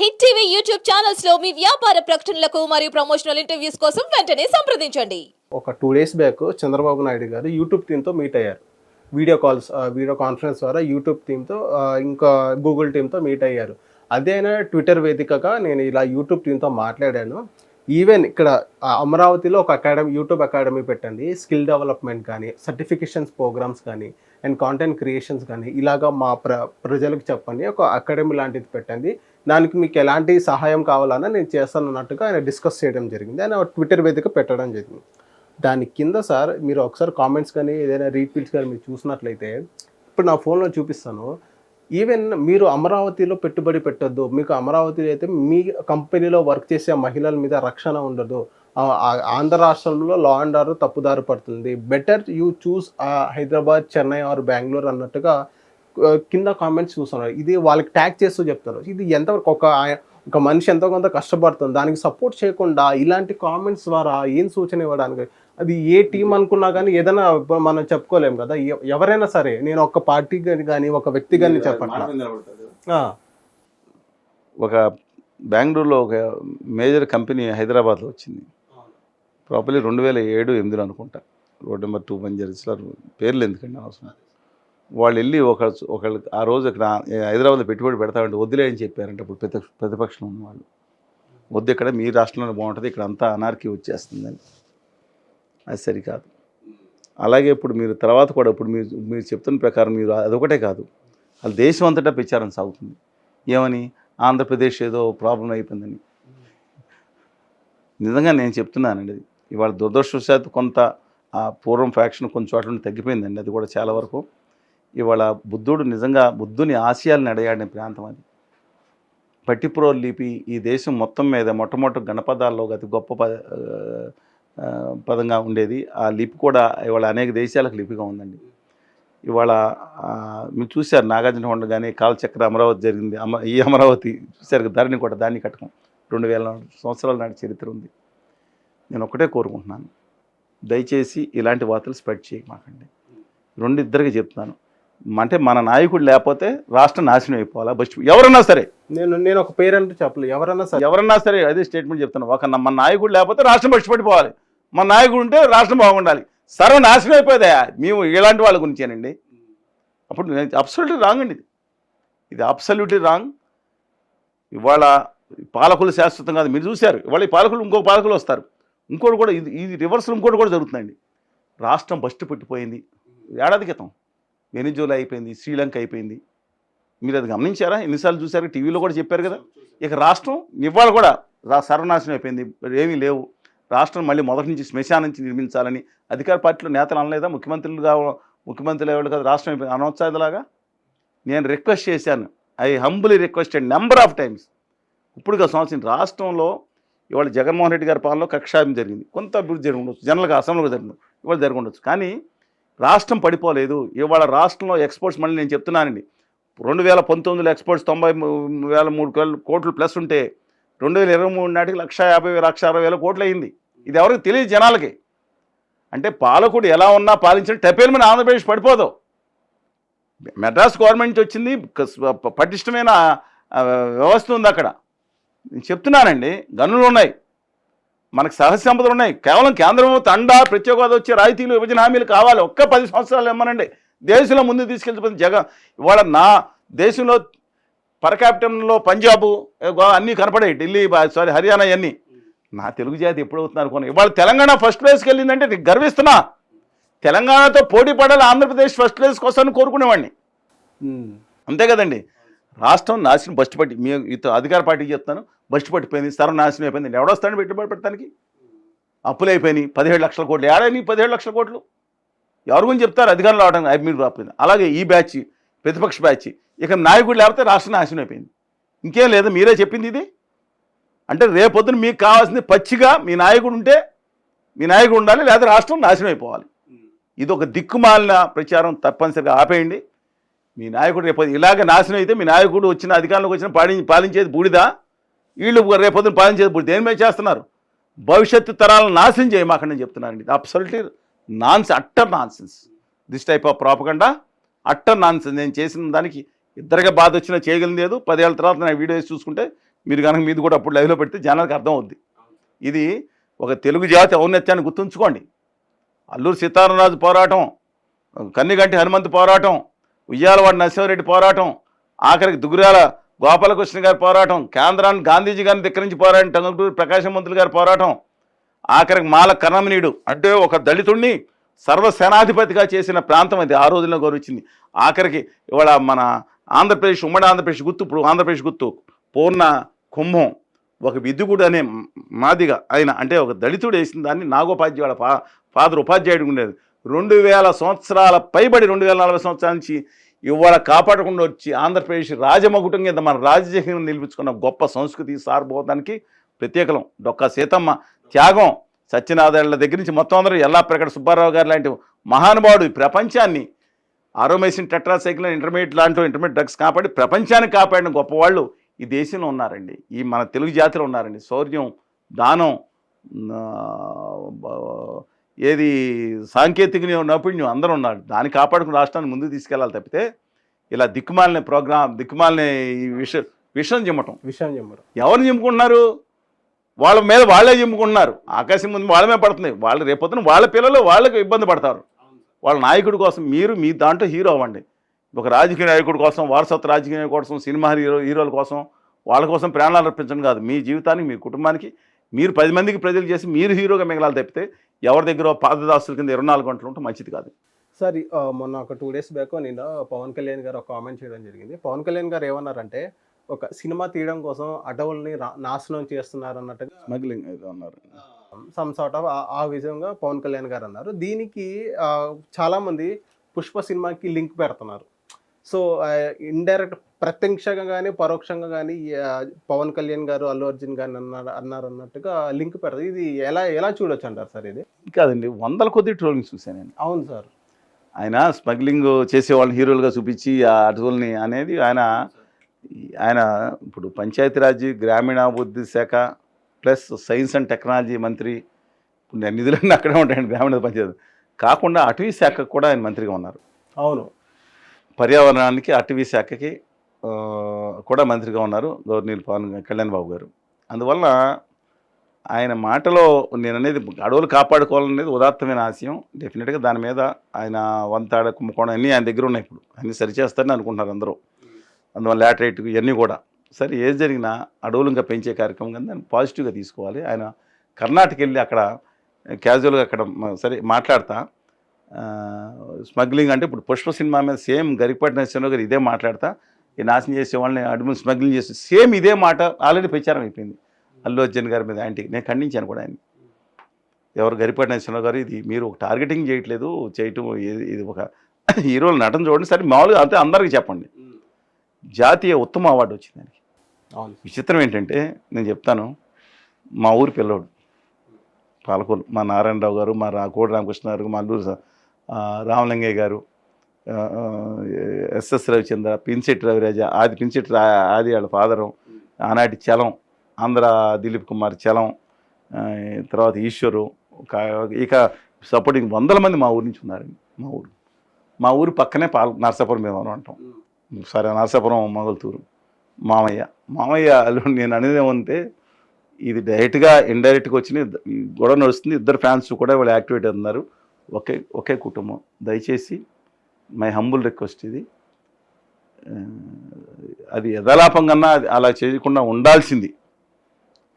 Hit TV YouTube ఛానల్స్లో మీ వ్యాపార ప్రకటనలకు మరియు ప్రమోషనల్ ఇంటర్వ్యూస్ కోసం వెంటనే సంప్రదించండి. ఒక two days back Chandrababu Naidu garu YouTube టీంతో మీట్ అయ్యారు. వీడియో కాల్స్ వీడియో కాన్ఫరెన్స్ ద్వారా యూట్యూబ్ టీంతో ఇంకా గూగుల్ టీంతో మీట్ అయ్యారు. అదేనా ట్విట్టర్ వేదికగా నేను ఇలా యూట్యూబ్ టీంతో మాట్లాడాను. ఈవెన్ ఇక్కడ అమరావతిలో ఒక అకాడమీ యూట్యూబ్ అకాడమీ పెట్టండి. స్కిల్ డెవలప్మెంట్ కానీ సర్టిఫికేషన్స్ ప్రోగ్రామ్స్ కానీ అండ్ కాంటెంట్ క్రియేషన్స్ కానీ ఇలాగా మా ప్ర ప్రజలకు చెప్పండి. ఒక అకాడమీ లాంటిది పెట్టండి. దానికి మీకు ఎలాంటి సహాయం కావాలన్నా నేను చేస్తాను అన్నట్టుగా ఆయన డిస్కస్ చేయడం జరిగింది. ఆయన ట్విట్టర్ వేదిక పెట్టడం జరిగింది. దాని కింద సార్ మీరు ఒకసారి కామెంట్స్ కానీ ఏదైనా రీట్వీట్స్ కానీ మీరు చూసినట్లయితే ఇప్పుడు నా ఫోన్లో చూపిస్తాను. ఈవెన్ మీరు అమరావతిలో పెట్టుబడి పెట్టొద్దు మీకు అమరావతిలో అయితే మీ కంపెనీలో వర్క్ చేసే మహిళల మీద రక్షణ ఉండదు. ఆంధ్ర రాష్ట్రంలో లా అండ్ ఆర్డర్ తప్పుదారి పడుతుంది. Better you choose Hyderabad Chennai or Bengaluru అన్నట్టుగా కింద కామెంట్స్ చూస్తున్నారు. ఇది వాళ్ళకి ట్యాగ్ చేస్తూ చెప్తున్నారు ఇది ఎంతవరకు ఒక ఒక మనిషి ఎంతో కొంత కష్టపడుతుంది. దానికి సపోర్ట్ చేయకుండా ఇలాంటి కామెంట్స్ ద్వారా ఏం సూచన ఇవ్వడానికి? అది ఏ టీం అనుకున్నా కానీ ఏదైనా మనం చెప్పుకోలేం కదా. ఎవరైనా సరే నేను ఒక పార్టీ కానీ ఒక వ్యక్తి కానీ చెప్పట్లా. ఆ, ఒక బెంగళూరులో ఒక మేజర్ కంపెనీ హైదరాబాద్లో వచ్చింది. ప్రాపర్లీ రెండు వేల ఏడు ఎనిమిదిలో అనుకుంటా. రోడ్ నెంబర్ టూ బంజారీస్లో పేర్లు ఎందుకండి అవసరం? వాళ్ళు వెళ్ళి ఒక ఒకళ్ళు ఆ రోజు ఇక్కడ హైదరాబాద్లో పెట్టుబడి పెడతామంటే వద్దులే అని చెప్పారంటే అప్పుడు ప్రతి ప్రతిపక్షంలో ఉన్న వాళ్ళు వద్దు ఇక్కడ మీ రాష్ట్రంలో బాగుంటుంది ఇక్కడ అంతా అనార్కీ వచ్చేస్తుందని. అది సరికాదు. అలాగే ఇప్పుడు మీరు తర్వాత కూడా ఇప్పుడు మీరు మీరు చెప్తున్న ప్రకారం మీరు అదొకటే కాదు. అది దేశం అంతటా ప్రచారం సాగుతుంది. ఏమని? ఆంధ్రప్రదేశ్ ఏదో ప్రాబ్లం అయిపోయిందని. నిజంగా నేను చెప్తున్నానండి అది. ఇవాళ దురదృష్టవశాత్తు కొంత ఆ పూర్వం ఫ్యాక్షన్ కొంచెం చోట్ల నుండి తగ్గిపోయిందండి అది కూడా చాలా వరకు. ఇవాళ బుద్ధుడు నిజంగా బుద్ధుని ఆశయాలు నడయాడిన ప్రాంతం అది. పట్టిప్రో లిపి ఈ దేశం మొత్తం మీద మొట్టమొదటి గణపదాల్లో అతి గొప్ప పద పదంగా ఉండేది. ఆ లిపి కూడా ఇవాళ అనేక దేశాలకు లిపిగా ఉందండి. ఇవాళ మీరు చూశారు నాగార్జున కొండ కానీ కాలచక్ర అమరావతి జరిగింది. అమ ఈ అమరావతి చూశారు ధరణి కూడా దాన్ని కట్టకం రెండు వేల సంవత్సరాల నాటి చరిత్ర ఉంది. నేను ఒకటే కోరుకుంటున్నాను. దయచేసి ఇలాంటి వార్తలు స్ప్రెడ్ చేయమాకండి రెండు ఇద్దరికి చెప్తున్నాను. అంటే మన నాయకుడు లేకపోతే రాష్ట్రం నాశనం అయిపోవాలా? బస్ ఎవరన్నా సరే. నేను నేను ఒక పేరెంట్ చెప్పలేదు ఎవరైనా సరే. ఎవరన్నా సరే అదే స్టేట్మెంట్ చెప్తాను ఒక మన నాయకుడు లేకపోతే రాష్ట్రం పడిపోవాలి మన నాయకుడు ఉంటే రాష్ట్రం బాగుండాలి. సర్వనాశనం అయిపోయిందా. మేము ఇలాంటి వాళ్ళ గురించేనండి అప్పుడు అబ్సల్యూట్లీ రాంగ్ అండి ఇది. ఇది అబ్సల్యూట్లీ రాంగ్ ఇవాళ పాలకులు శాశ్వతం కాదు. మీరు చూశారు. ఇవాళ ఈ పాలకులు ఇంకో పాలకులు వస్తారు. ఇంకోటి కూడా ఇది ఇది రివర్సల్ ఇంకోటి కూడా జరుగుతుందండి. రాష్ట్రం బస్టు పెట్టిపోయింది ఏడాది క్రితం. వెనిజోలా అయిపోయింది శ్రీలంక అయిపోయింది. మీరు అది గమనించారా? ఎన్నిసార్లు చూశారు? టీవీలో కూడా చెప్పారు కదా? ఇక రాష్ట్రం ఇవాళ కూడా రా సర్వనాశనం అయిపోయింది. ఏమీ లేవు. రాష్ట్రం మళ్ళీ మొదటి నుంచి శ్మశానం నుంచి నిర్మించాలని అధికార పార్టీలో నేతలు అనలేదా? ముఖ్యమంత్రులుగా ముఖ్యమంత్రులు ఎవరు కదా? రాష్ట్రం అయిపోయింది. అనవచ్చాదిలాగా నేను రిక్వెస్ట్ చేశాను. I humbly requested number of times. ఇప్పుడుగా సంవత్సరం రాష్ట్రంలో ఇవాళ జగన్మోహన్ రెడ్డి గారి పాలనలో కక్షాభం జరిగింది. కొంత అభివృద్ధి జరిగి ఉండొచ్చు. జనరల్గా అసెంబ్లీలో జరిగింది ఇవాళ జరిగి ఉండొచ్చు. కానీ రాష్ట్రం పడిపోలేదు. ఇవాళ రాష్ట్రంలో ఎక్స్పోర్ట్స్ మళ్ళీ నేను చెప్తున్నానండి రెండు వేల పంతొమ్మిదిలో ఎక్స్పోర్ట్స్ తొంభై వేల మూడు కోట్లు ప్లస్ ఉంటే రెండు వేల ఇరవై మూడు నాటికి లక్ష యాభై లక్ష అరవై వేల కోట్లు అయింది. ఇది ఎవరికి తెలియదు జనాలకి. అంటే పాలకుడు ఎలా ఉన్నా పాలించిన మీద ఆంధ్రప్రదేశ్ పడిపోదు. మెడ్రాస్ గవర్నమెంట్ వచ్చింది పటిష్టమైన వ్యవస్థ ఉంది అక్కడ. నేను చెప్తున్నానండి గనులు ఉన్నాయి. మనకు సహజ సంపదలు ఉన్నాయి. కేవలం కేంద్రం తండా ప్రత్యేక హోదా వచ్చే రాయితీలు విభజన హామీలు కావాలి. ఒక్క పది సంవత్సరాలు ఇమ్మనండి. దేశంలో ముందు తీసుకెళ్ళిపోతుంది జగన్. ఇవాళ నా దేశంలో పర్ క్యాపిటంలో పంజాబ్ అన్నీ కనపడాయి. ఢిల్లీ సారీ హర్యానా అన్నీ నా తెలుగు జాతి ఎప్పుడు అవుతుంది అనుకోను. ఇవాళ తెలంగాణ ఫస్ట్ ప్లేస్కి వెళ్ళిందంటే నేను గర్విస్తున్నా. తెలంగాణతో పోటీ పడాలి ఆంధ్రప్రదేశ్ ఫస్ట్ ప్లేస్ కోసం కోరుకునేవాడిని. అంతే కదండి. రాష్ట్రం నాశనం బస్టు పట్టి మీ ఇతో అధికార పార్టీకి చెప్తాను బస్టు పట్టిపోయింది సర్వనాశనం అయిపోయింది. ఎవడొస్తాడు పెట్టుబడి పెట్టడానికి? అప్పులు అయిపోయినాయి పదిహేడు లక్షల కోట్లు. ఏడాయి పదిహేడు లక్షల కోట్లు? ఎవరి గురించి చెప్తారు? అధికారంలో రావడానికి అవి మీరు రాకపోయింది అలాగే ఈ బ్యాచ్ ప్రతిపక్ష బ్యాచ్ ఇక నాయకుడు లేకపోతే రాష్ట్రం నాశనం అయిపోయింది. ఇంకేం లేదు మీరే చెప్పింది ఇది. అంటే రేపొద్దున మీకు కావాల్సింది పచ్చిగా మీ నాయకుడు ఉంటే మీ నాయకుడు ఉండాలి లేదా రాష్ట్రం నాశనం అయిపోవాలి. ఇది ఒక దిక్కుమాలిన ప్రచారం తప్పనిసరిగా ఆపేయండి. మీ నాయకుడు రేపు ఇలాగ నాశనం అయితే మీ నాయకుడు వచ్చిన అధికారంలోకి వచ్చిన పాడి పాలించేది బూడిదా? వీళ్ళు రేపొద్దున పాలించేది బూడిద? దేని మీద చేస్తున్నారు? భవిష్యత్తు తరాలను నాశనం చేయమాకండి అని చెప్తున్నానండి absolutely non utter nonsense this type of propaganda utter nonsense నేను చేసిన దానికి ఇద్దరిగా బాధ వచ్చినా చేయగలిగలేదు పదేళ్ళ తర్వాత నా వీడియోస్ చూసుకుంటే మీరు కనుక మీది కూడా అప్పుడు లైవ్లో పెడితే జనాలకు అర్థం అవుద్ది ఇది ఒక తెలుగు జాతి ఔన్నత్యాన్ని గుర్తుంచుకోండి. అల్లూరు సీతారామరాజు పోరాటం కన్నిగంటి హనుమంతు పోరాటం ఉయ్యాలవాడ నరసింహారెడ్డి పోరాటం ఆఖరికి దుగురాల గోపాలకృష్ణ గారి పోరాటం కేంద్రాన్ని గాంధీజీ గారిని ధిక్కరించి నుంచి పోరాటం టంగుటూరు ప్రకాశం మంత్రులు గారి పోరాటం ఆఖరికి మాల కన్నమనీయుడు అంటే ఒక దళితుడిని సర్వసేనాధిపతిగా చేసిన ప్రాంతం అది. ఆ రోజుల్లో గౌరవించింది. ఆఖరికి ఇవాళ మన ఆంధ్రప్రదేశ్ ఉమ్మడి ఆంధ్రప్రదేశ్ గుర్తు ఇప్పుడు ఆంధ్రప్రదేశ్ గుర్తు పూర్ణ కుంభం ఒక విద్యుగుడు అనే మాదిగా ఆయన అంటే ఒక దళితుడు వేసిన దాన్ని నాగోపాధ్యాయుడు పా ఫా ఫాదర్ ఉపాధ్యాయుడు ఉండేది. రెండు వేల సంవత్సరాల పైబడి రెండు వేల నలభై సంవత్సరాల నుంచి ఇవాళ కాపాడకుండా వచ్చి ఆంధ్రప్రదేశ్ రాజమగుటం కింద మన రాజకీయం నిలిపించుకున్న గొప్ప సంస్కృతి సార్భౌతానికి ప్రత్యేకలం. డొక్క సీతమ్మ త్యాగం సత్యనారాయణ దగ్గర నుంచి మొత్తం అందరూ ఎల్లా ప్రకట సుబ్బారావు గారు లాంటి మహానుభావుడు ఈ ప్రపంచాన్ని ఆరోమేసిన్ టెట్రాసైకిల్ ఇంటర్మీడియట్ లాంటి ఇంటర్మీడియట్ డ్రగ్స్ కాపాడి ప్రపంచాన్ని కాపాడిన గొప్పవాళ్ళు ఈ దేశంలో ఉన్నారండి. ఈ మన తెలుగు జాతిలో ఉన్నారండి. శౌర్యం దానం ఏది సాంకేతిక నైపుణ్యం అందరూ ఉన్నారు. దాన్ని కాపాడుకుని రాష్ట్రాన్ని ముందుకు తీసుకెళ్ళాలి తప్పితే ఇలా దిక్కుమాలిన ప్రోగ్రామ్ దిక్కుమాలిన ఈ విష విషయం చిమ్మటం. విషయం చెప్పారు ఎవరిని చెప్పుకుంటున్నారు? వాళ్ళ మీద వాళ్ళే చెప్పుకుంటున్నారు. ఆకాశం ముందు వాళ్ళ మీద పడుతుంది వాళ్ళు రేపొద్దున వాళ్ళ పిల్లలు వాళ్ళకి ఇబ్బంది పడతారు. వాళ్ళ నాయకుడి కోసం మీరు మీ దాంట్లో హీరో అవ్వండి. ఒక రాజకీయ నాయకుడి కోసం వారసత్వ రాజకీయ కోసం సినిమా హీరో హీరోల కోసం వాళ్ళ కోసం ప్రాణాలు అర్పించడం కాదు. మీ జీవితానికి మీ కుటుంబానికి మీరు పది మందికి ప్రజలు చేసి మీరు హీరోగా మిగలాలి తప్పితే ఎవరి దగ్గర పాదదాస్తుల కింద ఇరవై నాలుగు గంటలు ఉంటే మంచిది కాదు. సార్ మొన్న ఒక టూ డేస్ బ్యాక్ నేను పవన్ కళ్యాణ్ గారు ఒక కామెంట్ చేయడం జరిగింది. పవన్ కళ్యాణ్ గారు ఏమన్నారంటే ఒక సినిమా తీయడం కోసం అడవుల్ని రా- నాశనం చేస్తున్నారు అన్నట్టుగా స్మగ్లింగ్ అన్నారు. సమ్ సార్ట్ ఆఫ్ ఆ విధంగా పవన్ కళ్యాణ్ గారు అన్నారు. దీనికి ఆ, చాలా మంది పుష్ప సినిమాకి లింక్ పెడుతున్నారు. సో ఇండైరెక్ట్ ప్రత్యక్షంగా కానీ పరోక్షంగా కానీ పవన్ కళ్యాణ్ గారు అల్లు అర్జున్ గారు అన్నారు అన్నారు అన్నట్టుగా లింక్ పెడతారు. ఇది ఎలా ఎలా చూడొచ్చు అంటారు సార్ ఇది? కాదండి వందల కొద్ది ట్రోలింగ్ చూశాను నేను. అవును సార్. ఆయన స్మగ్లింగ్ చేసే వాళ్ళని హీరోలుగా చూపించి ఆ అటుకుల్ని అనేది ఆయన ఆయన ఇప్పుడు పంచాయతీరాజ్ గ్రామీణాభివృద్ధి శాఖ ప్లస్ సైన్స్ అండ్ టెక్నాలజీ మంత్రి నిధులన్నీ అక్కడే ఉంటాయండి గ్రామీణ పంచాయతీ. కాకుండా అటవీ శాఖకు కూడా ఆయన మంత్రిగా ఉన్నారు. అవును. పర్యావరణానికి అటవీ శాఖకి కూడా మంత్రిగా ఉన్నారు గవర్నీల్ పవన్ కళ్యాణ్ బాబు గారు. అందువల్ల ఆయన మాటలో నేను అనేది అడవులు కాపాడుకోవాలనేది ఉదాత్తమైన ఆశయం. డెఫినెట్గా దాని మీద ఆయన వంతాడ కుంభకోణం అన్నీ ఆయన దగ్గర ఉన్నాయి ఇప్పుడు. అన్నీ సరిచేస్తారని అనుకుంటున్నారు అందరూ. అందువల్ల లాటరేట్ ఇవన్నీ కూడా. సరే ఏది జరిగినా అడవులు ఇంకా పెంచే కార్యక్రమం కానీ దాన్ని పాజిటివ్గా తీసుకోవాలి. ఆయన కర్ణాటక వెళ్ళి అక్కడ క్యాజువల్గా అక్కడ సరే మాట్లాడతా. స్మగ్లింగ్ అంటే ఇప్పుడు పుష్ప సినిమా మీద సేమ్ గరికపాటి నరసింహరావు గారు ఇదే మాట్లాడతా ఈ నాశనం చేసే వాళ్ళని అడుగుని స్మగ్లింగ్ చేసి సేమ్ ఇదే మాట ఆల్రెడీ ప్రచారం అయిపోయింది. అల్లు అర్జున్ గారి మీద యాంటీ నేను ఖండించాను కూడా ఆయన ఎవరు గరిపాటి నరసింహరావు గారు ఇది మీరు ఒక టార్గెటింగ్ చేయట్లేదు చేయటం ఇది ఒక హీరోల నటన చూడండి సరే మామూలుగా అంతే అందరికీ చెప్పండి. జాతీయ ఉత్తమ అవార్డు వచ్చింది దానికి విచిత్రం ఏంటంటే నేను చెప్తాను మా ఊరి పిల్లోడు పాలకొల్లు మా నారాయణరావు గారు మా రా కోడి రామకృష్ణ గారు మా అల్లూరు రామలింగయ్య గారు ఎస్ఎస్ రవిచంద్ర పిన్సెట్టి రవిరాజ ఆది పిన్సెట్ ఆది వాళ్ళ ఫాదరు ఆనాటి చలం ఆంధ్ర దిలీప్ కుమార్ చలం తర్వాత ఈశ్వరు ఇక సపోర్టింగ్ వందల మంది మా ఊరి నుంచి ఉన్నారండి మా ఊరు. మా ఊరు పక్కనే పాల నరసాపురం మేము అంటాం. సరే నరసాపురం మొగల్తూరు మామయ్య మామయ్య నేను అనేది ఏమంటే ఇది డైరెక్ట్గా ఇండైరెక్ట్గా వచ్చిన గొడవ నడుస్తుంది ఇద్దరు ఫ్యాన్స్ కూడా వాళ్ళు యాక్టివేట్ అవుతున్నారు. ఒకే ఒకే కుటుంబం. దయచేసి మై హంబుల్ రిక్వెస్ట్ ఇది. అది యథాలాపం కన్నా అది అలా చేయకుండా ఉండాల్సింది.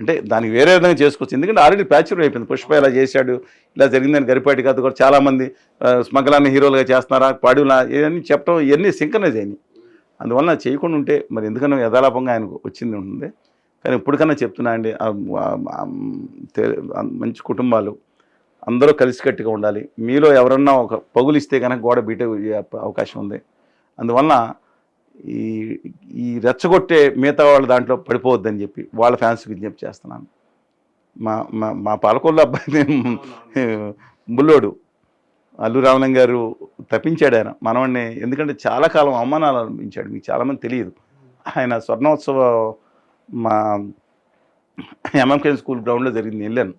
అంటే దానికి వేరే విధంగా చేసుకోవచ్చు ఎందుకంటే ఆల్రెడీ ప్యాచుర్ అయిపోయింది. పుష్ప ఇలా చేశాడు ఇలా జరిగిందని గరిపాటి కాదు. కూడా చాలామంది స్మగ్లాన్ని హీరోలుగా చేస్తున్నారా పాడులా ఇవన్నీ చెప్పడం ఇవన్నీ సింకనైజ్ అయినాయి. అందువల్ల చేయకుండా ఉంటే మరి ఎందుకన్నా యథాలాపంగా ఆయనకు వచ్చింది ఉంటుంది. కానీ ఇప్పటికన్నా చెప్తున్నా అండి మంచి కుటుంబాలు అందరూ కలిసికట్టుగా ఉండాలి. మీలో ఎవరన్నా ఒక పగులిస్తే కనుక గోడ బీటే అవకాశం ఉంది. అందువల్ల ఈ ఈ రెచ్చగొట్టే మిగతా వాళ్ళ దాంట్లో పడిపోవద్దని చెప్పి వాళ్ళ ఫ్యాన్స్కి విజ్ఞప్తి చేస్తున్నాను. మా మా మా పాలకొల్లు అబ్బాయి బుల్లోడు అల్లు రామలింగ గారు తప్పించాడు ఆయన. మనవాడిని ఎందుకంటే చాలా కాలం అవమానాలు అనిపించాడు మీకు చాలామంది తెలియదు. ఆయన స్వర్ణోత్సవ మా ఎంఎంకే స్కూల్ గ్రౌండ్లో జరిగింది. వెళ్ళాను.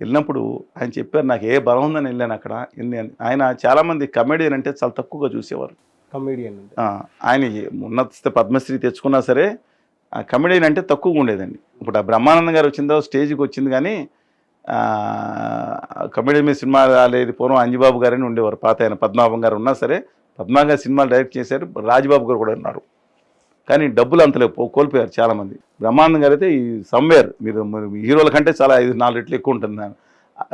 వెళ్ళినప్పుడు ఆయన చెప్పారు నాకు ఏ బలం ఉందని వెళ్ళాను అక్కడ. ఆయన చాలామంది కమెడియన్ అంటే చాలా తక్కువగా చూసేవారు. కమేడియన్ ఆయన ఉన్నత స్థితి పద్మశ్రీ తెచ్చుకున్నా సరే ఆ కమెడియన్ అంటే తక్కువగా ఉండేదండి. ఇప్పుడు ఆ బ్రహ్మానందం గారు తర్వాత స్టేజ్కి వచ్చింది కానీ కమెడియన్ మీద సినిమా రాలేదు పూర్వం అంజిబాబు గారని ఉండేవారు. పాత ఆయన పద్మనాభం గారు ఉన్నా సరే పద్మనాభం గారు సినిమాలు డైరెక్ట్ చేశారు రాజబాబు గారు కూడా ఉన్నారు. కానీ డబ్బులు అంతలే పో- కోల్పోయారు చాలామంది. బ్రహ్మానందం గారు అయితే ఈ సమ్వేర్ మీరు హీరోల కంటే చాలా ఐదు నాలుగు రెట్లు ఎక్కువ ఉంటుంది ఆయన.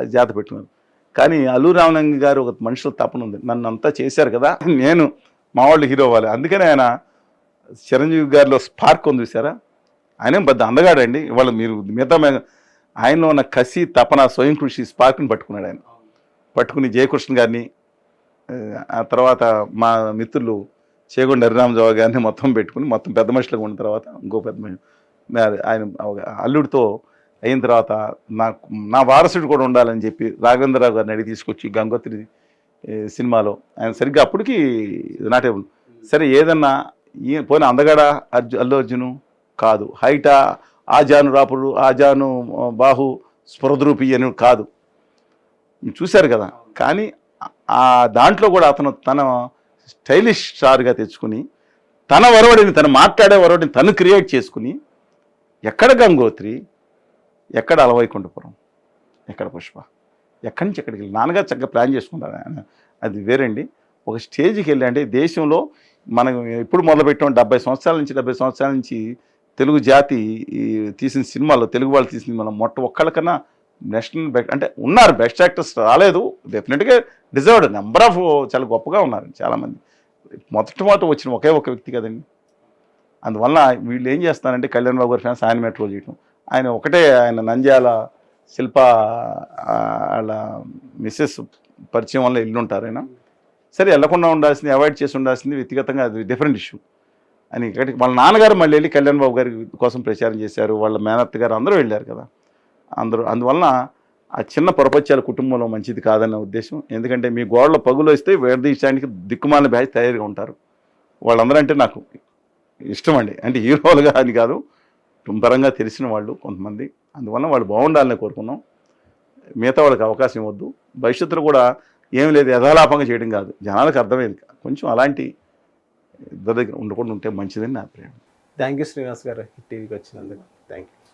జాత పెట్టుకున్నారు. కానీ అల్లు రామలింగ గారు ఒక మనుషుల తపన ఉంది. నన్ను అంతా చేశారు కదా నేను మా వాళ్ళు హీరో అవ్వాలి. అందుకనే ఆయన చిరంజీవి గారిలో స్పార్క్ ఉంది చూసారా ఆయన పెద్ద అందగాడండి. ఇవాళ మీరు మిగతా ఆయనలో ఉన్న కసి తపన స్వయం కృషి స్పార్క్ని పట్టుకున్నాడు ఆయన. పట్టుకుని జయకృష్ణ గారిని ఆ తర్వాత మా మిత్రులు చేగొండ హరిరామజావ గారిని మొత్తం పెట్టుకుని మొత్తం పెద్ద మనుషులకు ఉన్న తర్వాత ఇంకో పెద్ద మనిషి ఆయన అల్లుడితో అయిన తర్వాత నాకు నా వారసుడు కూడా ఉండాలని చెప్పి రాఘవేంద్రరావు గారిని అడిగి తీసుకొచ్చి గంగోత్రి సినిమాలో ఆయన సరిగ్గా అప్పటికి నాటేబుల్ సరే ఏదన్నా ఈ పోయిన అందగాడ అర్జు అల్లు అర్జును కాదు. హైటా ఆజాను రాపుడు ఆజాను బాహు స్పృద్రూపి అని కాదు. చూశారు కదా. కానీ ఆ దాంట్లో కూడా అతను తన స్టైలిష్ స్టార్గా తెచ్చుకుని తన వరవడిని తను మాట్లాడే వరవడిని తను క్రియేట్ చేసుకుని ఎక్కడ గంగోత్రి ఎక్కడ అలవైకుంఠపురం ఎక్కడ పుష్ప ఎక్కడి నుంచి ఎక్కడికి వెళ్ళి? నాన్నగారు చక్కగా ప్లాన్ చేసుకుంటారు ఆయన అది వేరండి. ఒక స్టేజ్కి వెళ్ళి అంటే దేశంలో మనం ఎప్పుడు మొదలుపెట్టాం డెబ్బై సంవత్సరాల నుంచి డెబ్బై సంవత్సరాల నుంచి తెలుగు జాతి ఈ తీసిన సినిమాలో తెలుగు వాళ్ళు తీసిన మనం మొట్ట ఒక్కళ్ళకన్నా నేషనల్ బెస్ట్ అంటే ఉన్నారు బెస్ట్ యాక్టర్స్ రాలేదు. డెఫినెట్గా డిజర్వ్డ్. నెంబర్ ఆఫ్ చాలా గొప్పగా ఉన్నారు చాలామంది. మొదటి మాట వచ్చిన ఒకే ఒక వ్యక్తి కదండి. అందువల్ల వీళ్ళు ఏం చేస్తారంటే కళ్యాణ్ బాబు గారి ఫ్యాన్స్ ఆయన మెట్రో చేయటం. ఆయన ఒకటే ఆయన నంద్యాల శిల్ప వాళ్ళ మిస్సెస్ పరిచయం వల్ల ఇల్లుంటారు ఆయన. సరే వెళ్ళకుండా ఉండాల్సింది అవాయిడ్ చేసి ఉండాల్సింది వ్యక్తిగతంగా అది డిఫరెంట్ ఇష్యూ అని ఇక్కడికి వాళ్ళ నాన్నగారు మళ్ళీ వెళ్ళి కళ్యాణ్ బాబు గారి కోసం ప్రచారం చేశారు. వాళ్ళ మేనత్త గారు అందరూ వెళ్ళారు కదా. అందరూ అందువలన ఆ చిన్న పొరపత్యాల కుటుంబంలో మంచిది కాదన్న ఉద్దేశం. ఎందుకంటే మీ గోడల పగులు వస్తే వేడదీయడానికి దిక్కుమాలిన బ్యాచ్ తయారుగా ఉంటారు. వాళ్ళందరూ అంటే నాకు ఇష్టం అండి. అంటే హీరోలుగా అని కాదు పరంగా తెలిసిన వాళ్ళు కొంతమంది. అందువల్ల వాళ్ళు బాగుండాలని కోరుకున్నాం. మిగతా వాళ్ళకి అవకాశం ఇవ్వద్దు. భవిష్యత్తులో కూడా ఏం లేదు యథాలాపంగా చేయడం కాదు. జనాలకు అర్థమైంది. కొంచెం అలాంటి ఇద్దరి దగ్గర ఉండకుండా ఉంటే మంచిదని నా ప్రేమ థ్యాంక్ యూ శ్రీనివాస్ గారు టీవీకి వచ్చినందుకు. Thank you